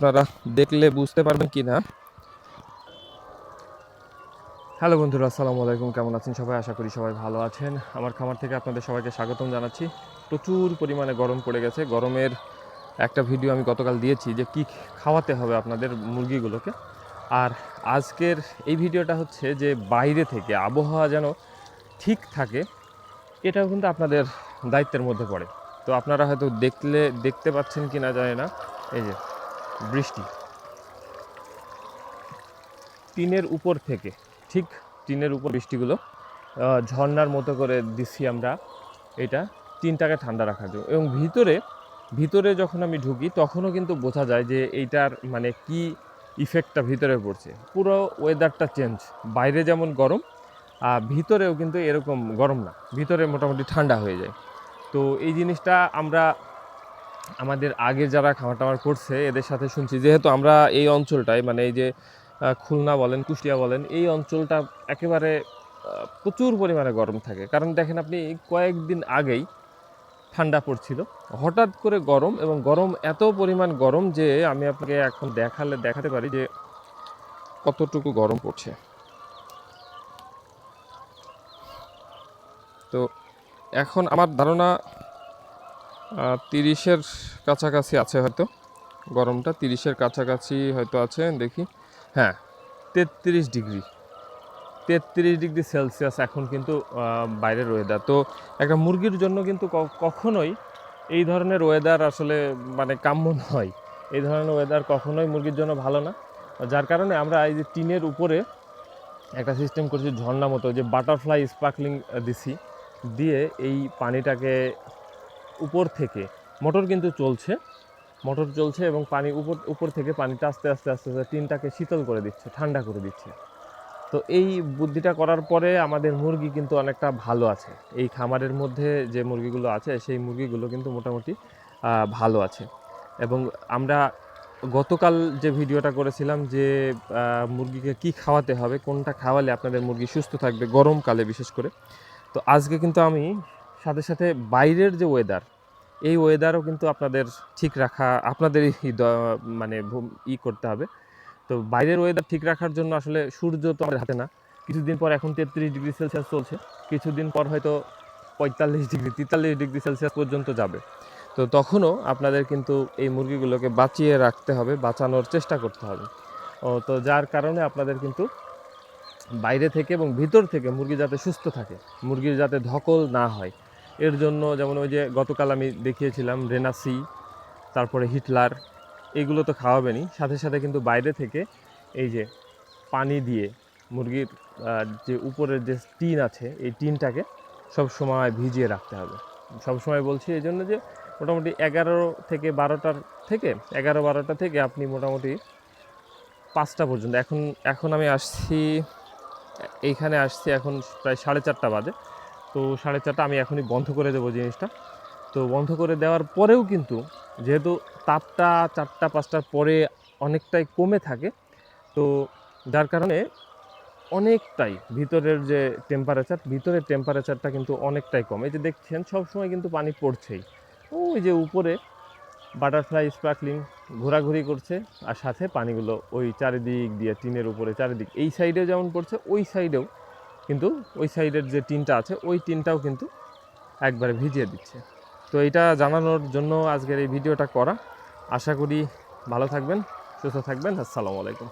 আপনারা দেখলে বুঝতে পারবেন কি না হ্যালো বন্ধুরা, আসসালামু আলাইকুম। কেমন আছেন সবাই? আশা করি সবাই ভালো আছেন। আমার খামার থেকে আপনাদের সবাইকে স্বাগতম জানাচ্ছি। প্রচুর পরিমাণে গরম পড়ে গেছে। গরমের একটা ভিডিও আমি গতকাল দিয়েছি যে কি খাওয়াতে হবে আপনাদের মুরগিগুলোকে। আর আজকের এই ভিডিওটা হচ্ছে যে বাইরে থেকে আবহাওয়া যেন ঠিক থাকে, এটাও কিন্তু আপনাদের দায়িত্বের মধ্যে পড়ে। তো আপনারা হয়তো দেখলে, দেখতে পাচ্ছেন কি না জানি না। এই যে বৃষ্টি। টিনের উপর থেকে, ঠিক টিনের উপর বৃষ্টিগুলো ঝর্নার মতো করে দিচ্ছি আমরা এটা, টিনটাকে ঠান্ডা রাখার জন্য। এবং ভিতরে ভিতরে যখন আমি ঢুকি, তখনও কিন্তু বোঝা যায় যে এইটার মানে কি ইফেক্টটা ভিতরে পড়ছে। পুরো ওয়েদারটা চেঞ্জ বাইরে যেমন গরম আর ভিতরেও কিন্তু এরকম গরম না। ভিতরে মোটামুটি ঠান্ডা হয়ে যায়। তো এই জিনিসটা আমরা আমাদের আগে যারা খাবার টাবার করছে, এদের সাথে শুনছি। যেহেতু আমরা এই অঞ্চলটায় মানে এই যে খুলনা বলেন, কুষ্টিয়া বলেন, এই অঞ্চলটা একেবারে প্রচুর পরিমাণে গরম থাকে। কারণ দেখেন আপনি, কয়েকদিন আগেই ঠান্ডা পড়ছিল। হঠাৎ করে গরম এবং গরম এত পরিমাণ গরম যে, আমি আপনাকে এখন দেখালে, দেখাতে পারি যে, কতটুকু গরম পড়ছে। তো, এখন আমার ধারণা তিরিশের কাছাকাছি আছে হয়তো, গরমটা তিরিশের কাছাকাছি হয়তো আছে, দেখি। হ্যাঁ তেত্রিশ ডিগ্রি তেত্রিশ ডিগ্রি সেলসিয়াস এখন কিন্তু বাইরের ওয়েদার তো একটা মুরগির জন্য কিন্তু কখনোই এই ধরনের ওয়েদার আসলে মানে কাম্য নয়। এই ধরনের ওয়েদার কখনোই মুরগির জন্য ভালো না। যার কারণে আমরা এই যে টিনের উপরে একটা সিস্টেম করছি ঝর্ণা মতো যে বাটারফ্লাই স্পার্কলিং দিছি, দিয়ে এই পানিটাকে উপর থেকে। মোটর কিন্তু চলছে। মোটর চলছে এবং পানি উপর উপর থেকে পানিটা আস্তে আস্তে আস্তে আস্তে টিনটাকে শীতল করে দিচ্ছে, ঠান্ডা করে দিচ্ছে। তো এই বুদ্ধিটা করার পরে আমাদের মুরগি কিন্তু অনেকটা ভালো আছে। এই খামারের মধ্যে যে মুরগিগুলো আছে, সেই মুরগিগুলো কিন্তু মোটামুটি ভালো আছে। এবং আমরা গতকাল যে ভিডিওটা করেছিলাম যে মুরগিকে কি খাওয়াতে হবে, কোনটা খাওয়ালে আপনাদের মুরগি সুস্থ থাকবে গরমকালে বিশেষ করে, তো আজকে কিন্তু আমি সাথে সাথে বাইরের যে ওয়েদার এই ওয়েদারও কিন্তু আপনাদের ঠিক রাখা, আপনাদের মানে ই করতে হবে। তো বাইরের ওয়েদার ঠিক রাখার জন্য আসলে সূর্য তো আমাদের হাতে না। কিছুদিন পর এখন তেত্রিশ ডিগ্রি সেলসিয়াস চলছে। কিছুদিন পর হয়তো পঁয়তাল্লিশ ডিগ্রি, তেতাল্লিশ ডিগ্রি সেলসিয়াস পর্যন্ত যাবে। তো তখনও আপনাদের কিন্তু এই মুরগিগুলোকে বাঁচিয়ে রাখতে হবে, বাঁচানোর চেষ্টা করতে হবে। ও, তো যার কারণে আপনাদের কিন্তু বাইরে থেকে এবং ভিতর থেকে মুরগি যাতে সুস্থ থাকে মুরগির যাতে ধকল না হয়। এর জন্য যেমন ওই যে গতকাল আমি দেখিয়েছিলাম রেনাসি, তারপরে হিটলার, এগুলো তো খাওয়াবেনই। সাথে সাথে কিন্তু বাইরে থেকে এই যে পানি দিয়ে মুরগির যে উপরের যে টিন আছে, এই টিনটাকে সব সময় ভিজিয়ে রাখতে হবে। সব সময় বলছি এই জন্য যে মোটামুটি এগারো থেকে বারোটার থেকে, এগারো বারোটা থেকে আপনি মোটামুটি পাঁচটা পর্যন্ত। এখন এখন আমি আসছি এইখানে আসছি এখন প্রায় সাড়ে চারটা বাজে। তো সাড়ে চারটা আমি এখনই বন্ধ করে দেবো জিনিসটা। তো বন্ধ করে দেওয়ার পরেও কিন্তু যেহেতু তাপটা চারটা, পাঁচটার পরে অনেকটাই কমে থাকে, তো যার কারণে অনেকটাই ভিতরের যে টেম্পারেচার ভিতরের টেম্পারেচারটা কিন্তু অনেকটাই কম। এই যে দেখছেন, সবসময় কিন্তু পানি পড়ছেই। ওই যে উপরে বাটারফ্লাই স্পার্কলিং ঘোরাঘুরি করছে, আর সাথে পানিগুলো ওই চারিদিক দিয়ে, টিনের উপরে চারিদিক, এই সাইডেও যেমন পড়ছে, ওই সাইডেও কিন্তু ওই সাইডের যে টিনটা আছে, ওই টিনটাও কিন্তু একবারে ভিজিয়ে দিচ্ছে। তো এটা জানানোর জন্য আজকের এই ভিডিওটা করা। আশা করি ভালো থাকবেন, সুস্থ থাকবেন। আসসালামু আলাইকুম।